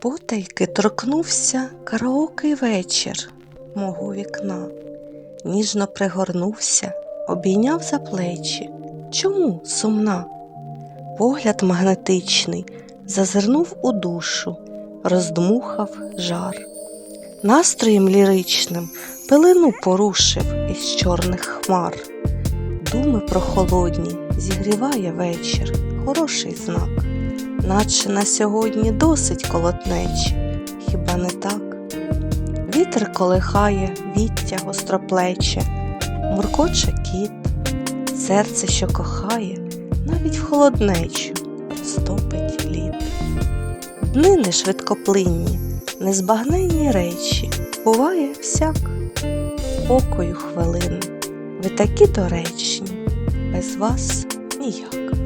Потайки торкнувся караокий вечір мого вікна, ніжно пригорнувся, обійняв за плечі. Чому сумна? Погляд магнетичний зазирнув у душу, роздмухав жар. Настроєм ліричним пилину порушив із чорних хмар. Думи прохолодні зігріває вечір, хороший знак, наче на сьогодні досить колотнечі, хіба не так? Вітер колихає, віття гостроплече, муркоче кіт, серце, що кохає, навіть в холоднечу стопить лід. Дни не швидкоплинні, незбагненні речі, буває всяк, покою хвилин, ви такі доречні, без вас ніяк.